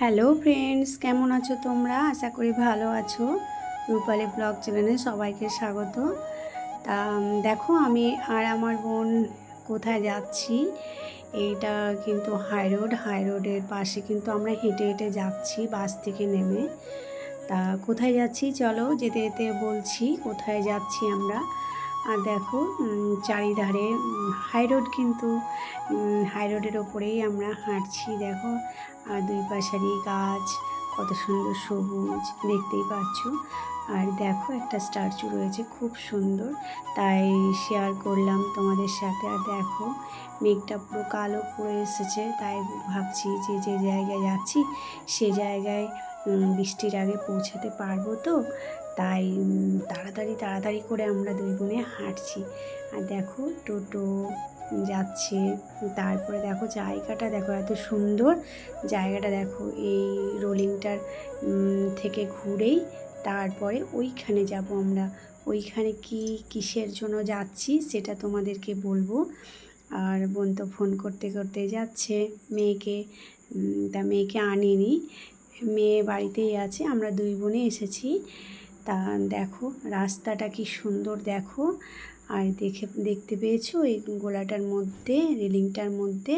Hello friends, কেমন আছো তোমরা? আশা করি ভালো আছো। রূপালী ব্লগ চ্যানেলে সবাইকে স্বাগত। তা দেখো আমি আর আমার বোন কোথায় যাচ্ছি? এইটা কিন্তু হাই রোড, হাই রোডের পাশে কিন্তু আমরা হেঁটে হেঁটে যাচ্ছি বাস থেকে নেমে। তা, কোথায় যাচ্ছি? চলো যেতে যেতে বলছি কোথায় যাচ্ছি আমরা। আর দেখো চারিধারে হাই রোড কিন্তু হাই রোডের ওপরেই আমরা হাঁটছি, দেখো। আর দুই পাশারি গাছ, কত সুন্দর সবুজ, দেখতেই পাচ্ছ। আর দেখো, একটা স্ট্যাচু রয়েছে, খুব সুন্দর। তাই শেয়ার করলাম তোমাদের সাথে। আর দেখো, মেঘটা পুরো কালো পড়ে এসেছে, তাই ভাবছি যে যে জায়গায় যাচ্ছি, সে জায়গায় বৃষ্টির আগে পৌঁছাতে পারব তো? তাই তাড়াতাড়ি তাড়াতাড়ি করে আমরা দুই বোনে হাঁটছি। আর দেখো, টোটো যাচ্ছে। তারপরে দেখো, জায়গাটা দেখো, এত সুন্দর। জায়গাটা দেখো, এই রোলিংটার থেকে ঘুরেই তারপরে ওইখানে যাব আমরা। ওইখানে কি কিসের জন্য যাচ্ছি সেটা তোমাদেরকে বলব। আর বোন তো ফোন করতে করতে যাচ্ছে মেয়েকে। তা মেয়েকে আনিনি। মেয়ে বাড়িতেই আছে, আমরা দুই বোনে এসেছি। তা দেখো, রাস্তাটা কি সুন্দর দেখো। আর দেখে, দেখতে পেয়েছ এই গোলাটার মধ্যে, রেলিংটার মধ্যে?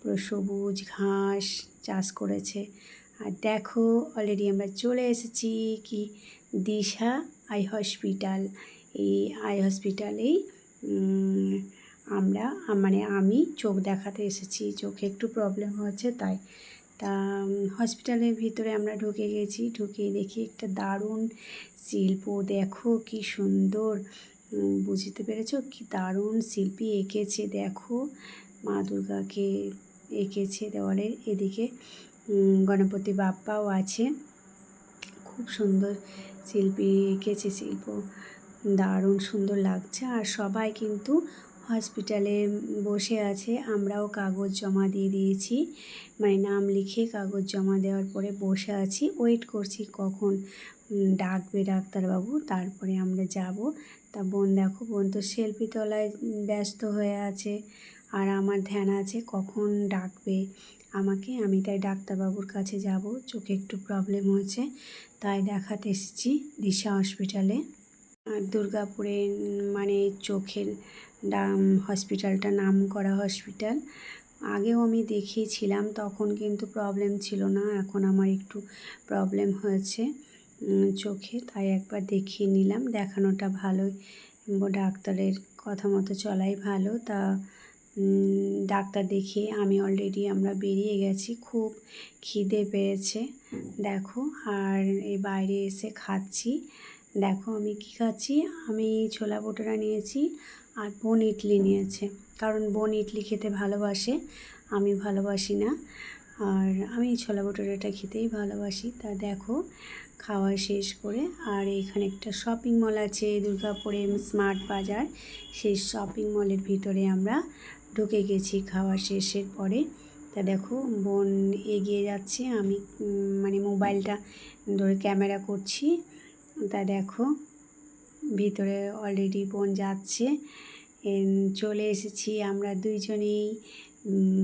পুরো সবুজ ঘাস চাষ করেছে। আর দেখো অলরেডি আমরা চলে এসেছি কি? Disha eye hospital. এই আই হসপিটালেই আমরা মানে আমি চোখ দেখাতে এসেছি। চোখে একটু প্রবলেম হয়েছে, তাই তা হসপিটালের ভিতরে আমরা ঢুকে গেছি। ঢুকে দেখি একটা দারুণ শিল্প। দেখো কি সুন্দর। বুঝতে পেরেছ? কি দারুণ শিল্পী এঁকেছে, দেখো। মা দুর্গাকে এঁকেছে দেওয়ালের এদিকে গণপতি বাপ্পাও আছে। খুব সুন্দর শিল্পী এঁকেছে শিল্প। দারুণ সুন্দর লাগছে। আর সবাই কিন্তু হসপিটালে বসে আছে, আমরাও কাগজ জমা দিয়ে দিয়েছি। মানে নাম লিখে কাগজ জমা দেওয়ার পরে বসে আছি। ওয়েট করছি কখন ডাকবে ডাক্তারবাবু, তারপরে আমরা যাব। তা বোন দেখো, বোন তো সেলফি তোলায় ব্যস্ত হয়ে আছে, আর আমার ধ্যান আছে কখন ডাকবে আমাকে। আমি তাই ডাক্তারবাবুর কাছে যাব, চোখে একটু প্রবলেম হয়েছে, তাই দেখাতে এসেছি দিশা হসপিটালে আর দুর্গাপুরে মানে চোখের হসপিটালটা নাম করা হসপিটাল। আগেও আমি দেখিয়েছিলাম, তখন কিন্তু প্রবলেম ছিল না, এখন আমার একটু প্রবলেম হয়েছে চোখে, তাই একবার দেখিয়ে নিলাম। দেখানোটা ভালোই, ডাক্তারের কথা মতো চলাই ভালো। তা ডাক্তার দেখিয়ে আমি অলরেডি আমরা বেরিয়ে গেছি, খুব খিদে পেয়েছে, দেখো, আর এই বাইরে এসে খাচ্ছি। দেখো আমি কি খাচ্ছি, আমি ছোলা ভটোরা নিয়েছি আর বোন ইডলি নিয়েছে। কারণ বোন ইডলি খেতে ভালোবাসে, আমি ভালোবাসি না। আর আমি ছোলা ভটোরাটা খেতেই ভালোবাসি। তা দেখো, খাওয়া শেষ করে আর এখানে একটা শপিং মল আছে দুর্গাপুরে স্মার্ট বাজার। সেই শপিং মলের ভিতরে আমরা ঢুকে গেছি খাওয়া শেষের পরে। তা দেখো, বোন এগিয়ে যাচ্ছে, আমি মানে মোবাইলটা ধরে ক্যামেরা করছি। তা দেখো ভিতরে অলরেডি বোন যাচ্ছে। চলে এসেছি আমরা দুইজনেই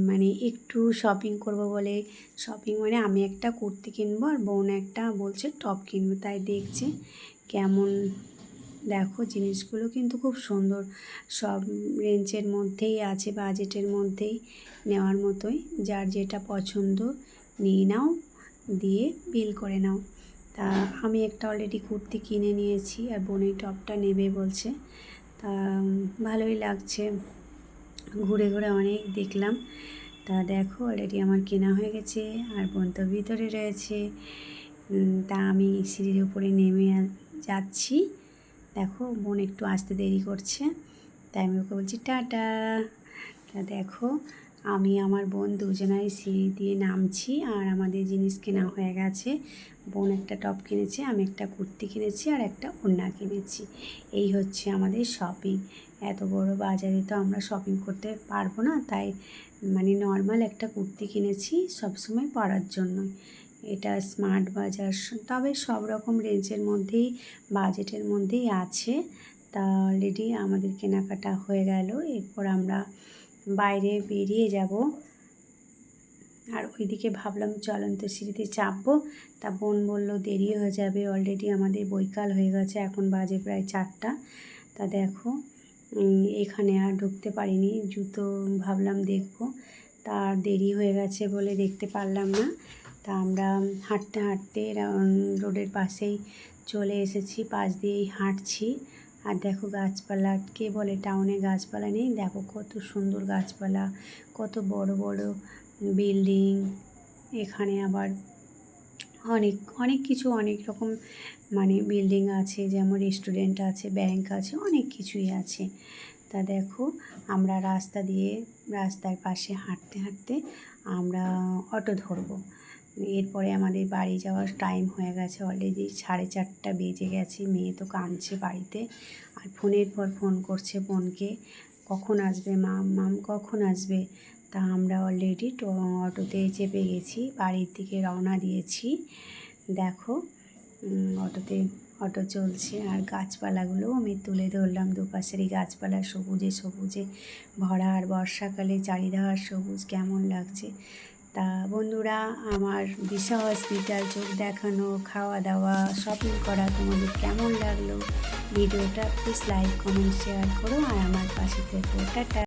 মানে একটু শপিং করব বলে। শপিং মানে আমি একটা কুর্তি কিনবো আর বোন একটা বলছে টপ কিনবো, তাই দেখছে কেমন। দেখো জিনিসগুলো কিন্তু খুব সুন্দর। সব রেঞ্জের মধ্যেই আছে, বাজেটের মধ্যেই নেওয়ার মতোই। যার যেটা পছন্দ নিয়ে নাও, দিয়ে বিল করে নাও। তা আমি একটা অলরেডি কুর্তি কিনে নিয়েছি আর বোন এই টপটা নেবে বলছে। তা ভালোই লাগছে। ঘুরে ঘুরে অনেক দেখলাম। তা দেখো অলরেডি আমার কেনা হয়ে গেছে আর বোন তো ভিতরে রয়েছে। তা আমি সিঁড়ির উপরে নেমে যাচ্ছি। দেখো, বোন একটু আসতে দেরি করছে। তাই আমি ওকে বলছি, টাটা। তা দেখো আমি আমার বোন দুজনাই সিঁড়ি দিয়ে নামছি আর আমাদের জিনিস কেনা হয়ে গেছে। বোন একটা টপ কিনেছে, আমি একটা কুর্তি কিনেছি আর একটা ওড়না কিনেছি। এই হচ্ছে আমাদের শপিং এত বড় বাজারে তো আমরা শপিং করতে পারব না, তাই মানে নর্মাল একটা কুর্তি কিনেছি সবসময় পরার জন্যই। এটা স্মার্ট বাজার, তবে সব রকম রেঞ্জের মধ্যেই বাজেটের মধ্যেই আছে। তা অলরেডি আমাদের কেনাকাটা হয়ে গেল, এরপর আমরা বাইরে বেরিয়ে যাব। আর ওইদিকে ভাবলাম চলন্ত সিঁড়িতে চাপবো। তা বোন বলল, দেরি হয়ে যাবে অলরেডি আমাদের বৈকাল হয়ে গেছে, এখন বাজে প্রায় চারটা। তা দেখো এখানে আর ঢুকতে পারিনি, জুতো ভাবলাম দেখব। তার দেরি হয়ে গেছে বলে দেখতে পারলাম না। তা আমরা হাঁটতে হাঁটতে রোডের পাশেই চলে এসেছি, পাশ দিয়েই হাঁটছি। আর দেখো গাছপালা, কে বলে টাউনে গাছপালা নেই? দেখো কত সুন্দর গাছপালা, কত বড় বড় বিল্ডিং এখানে আবার অনেক অনেক কিছু, অনেক রকম মানে বিল্ডিং আছে, যেমন রেস্টুরেন্ট আছে ব্যাংক আছে, অনেক কিছুই আছে। তা দেখো আমরা রাস্তা দিয়ে, রাস্তার পাশে হাঁটতে হাঁটতে আমরা অটো ধরবো। এরপরে আমাদের বাড়ি যাওয়ার টাইম হয়ে গেছে অলরেডি সাড়ে চারটা বেজে গেছে। মেয়ে তো কাঁদছে বাড়িতে। আর ফোনের পর ফোন করছে বোনকে, কখন আসবে মাম মাম কখন আসবে? তা আমরা অলরেডি অটোতে চেপে গেছি, বাড়ির দিকে রওনা দিয়েছি। দেখো অটোতে, অটো চলছে আর গাছপালাগুলো আমি তুলে ধরলাম দুপাশেরই গাছপালা সবুজে সবুজে। ভরা আর বর্ষাকালে চারিধার সবুজ, কেমন লাগছে। তা বন্ধুরা, আমার দিশা হসপিটাল চোখ দেখানো খাওয়া দাওয়া শপিং করা তোমাদের কেমন লাগল? ভিডিওটা প্লিজ লাইক কমেন্ট শেয়ার করো আর আমার পাশে থেকে। টাটা।